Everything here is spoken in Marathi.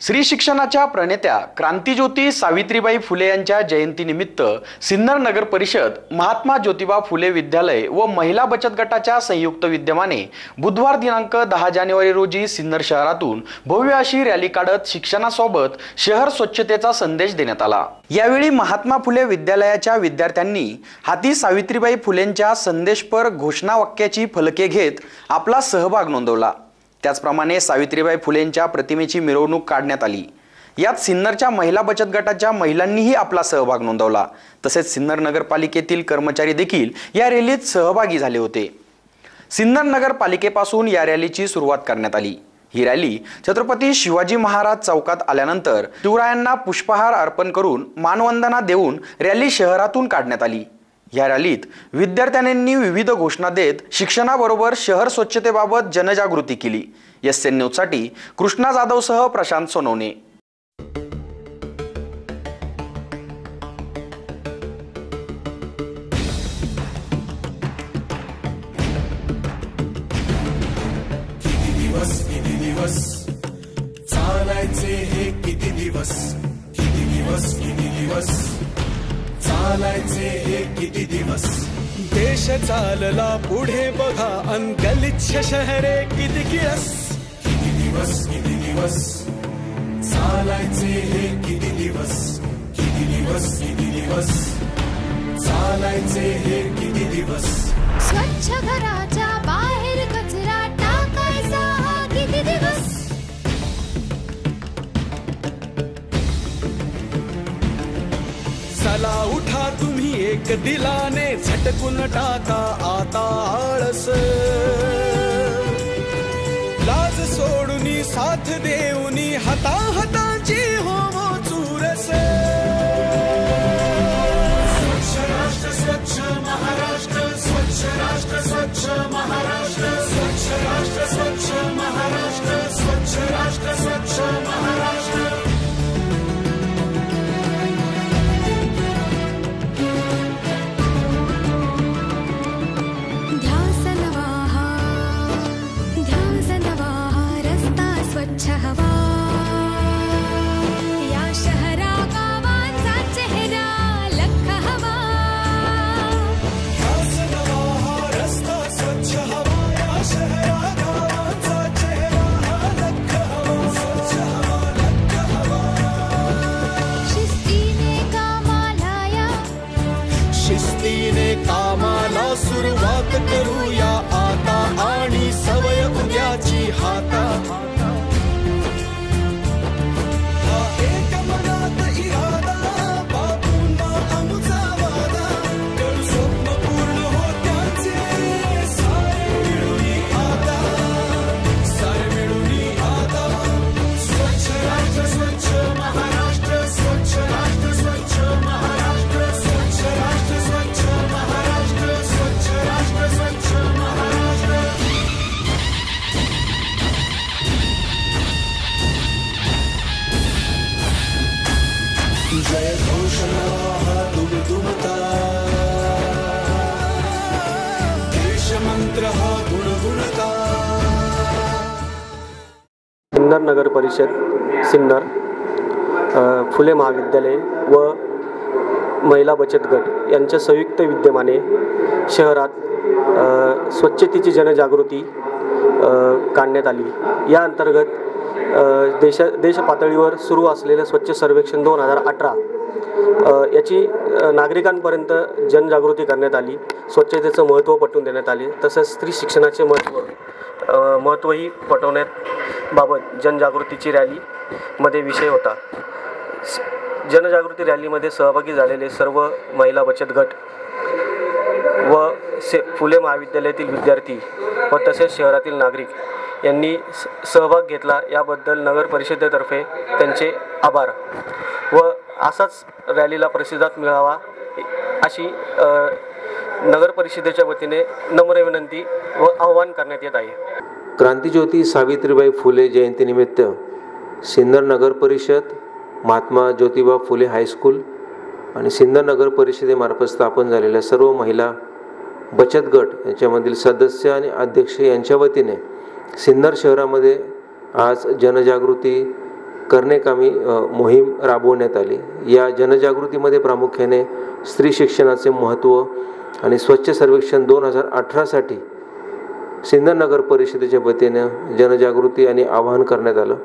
स्त्री शिक्षणाच्या प्रणेत्या क्रांतीज्योती सावित्रीबाई फुले यांच्या जयंतीनिमित्त सिन्नर नगर परिषद महात्मा ज्योतिबा फुले विद्यालय व महिला बचत गटाच्या संयुक्त विद्यमाने बुधवार दिनांक दहा जानेवारी रोजी सिन्नर शहरातून भव्य अशी रॅली काढत शिक्षणासोबत शहर स्वच्छतेचा संदेश देण्यात आला. यावेळी महात्मा फुले विद्यालयाच्या विद्यार्थ्यांनी हाती सावित्रीबाई फुलेंच्या संदेशपर घोषणावाक्याची फलके घेत आपला सहभाग नोंदवला. त्याचप्रमाणे सावित्रीबाई फुलेंच्या प्रतिमेची मिरवणूक काढण्यात आली. यात सिन्नरच्या महिला बचत गटाच्या महिलांनीही आपला सहभाग नोंदवला. तसेच सिन्नर नगरपालिकेतील कर्मचारी देखील या रॅलीत सहभागी झाले होते. सिन्नर नगरपालिकेपासून या रॅलीची सुरुवात करण्यात आली. ही रॅली छत्रपती शिवाजी महाराज चौकात आल्यानंतर शिवरायांना पुष्पहार अर्पण करून मानवंदना देऊन रॅली शहरातून काढण्यात आली. या रॅलीत विद्यार्थ्यांनी विविध घोषणा देत शिक्षणाबरोबर शहर स्वच्छतेबाबत जनजागृती केली. एस एन न्यूजसाठी कृष्णा जाधवसह प्रशांत सोनवणे. दिवस? चालायचे हे किती दिवस? किती दिवस किती दिवस? चालायचे हे किती दिवस? देश चालला पुढे बघा अंकलिच्छ शहरे किती किळस किती दिवस किती दिवस? चालायचे हे किती दिवस? किती दिवस किती दिवस? चालायचे हे किती दिवस? स्वच्छ घराच्या चला उठा तुम्ही एक दिलाने झटकून टाका आता आळस. लाज सोडून साथ देऊनी हता हताची हो चुरस. शिस्तीने कामाला सुरुवात करूया. नगर परिषद सिन्नर फुले महाविद्यालय व महिला बचत गट यांच्या संयुक्त विद्यमाने शहरात स्वच्छतेची जनजागृती काढण्यात आली. या अंतर्गत देश देश पातळीवर सुरू असलेलं स्वच्छ सर्वेक्षण दोन हजार अठरा याची नागरिकांपर्यंत जनजागृती करण्यात आली. स्वच्छतेचं महत्त्व पटवून देण्यात आले. तसंच स्त्री शिक्षणाचे महत्त्व महत्त्वही पटवण्यात बाबत जनजागृतीची रॅलीमध्ये विषय होता. स- जनजागृती रॅलीमध्ये सहभागी झालेले सर्व महिला बचत गट व से फुले महाविद्यालयातील विद्यार्थी व तसेच शहरातील नागरिक यांनी स- सहभाग घेतला. याबद्दल नगर परिषदेतर्फे त्यांचे आभार व असाच रॅलीला प्रतिसाद मिळावा अशी नगर परिषदेच्या वतीने नम्र विनंती व आव्हान करण्यात येत आहे. क्रांतीज्योती सावित्रीबाई फुले जयंतीनिमित्त सिन्नर नगर परिषद महात्मा ज्योतिबा फुले हायस्कूल आणि सिन्नर नगर परिषदेमार्फत स्थापन झालेल्या सर्व महिला बचत गट यांच्यामधील सदस्य आणि अध्यक्ष यांच्या वतीने सिन्नर शहरामध्ये आज जनजागृती करणे मोहीम राबवण्यात आली. या जनजागृतीमध्ये प्रामुख्याने स्त्री शिक्षणाचे महत्त्व आणि स्वच्छ सर्वेक्षण दोन हजार अठरासाठी सिन्नर नगर परिषदेच्या वतीनं जनजागृती आणि आवाहन करण्यात आलं.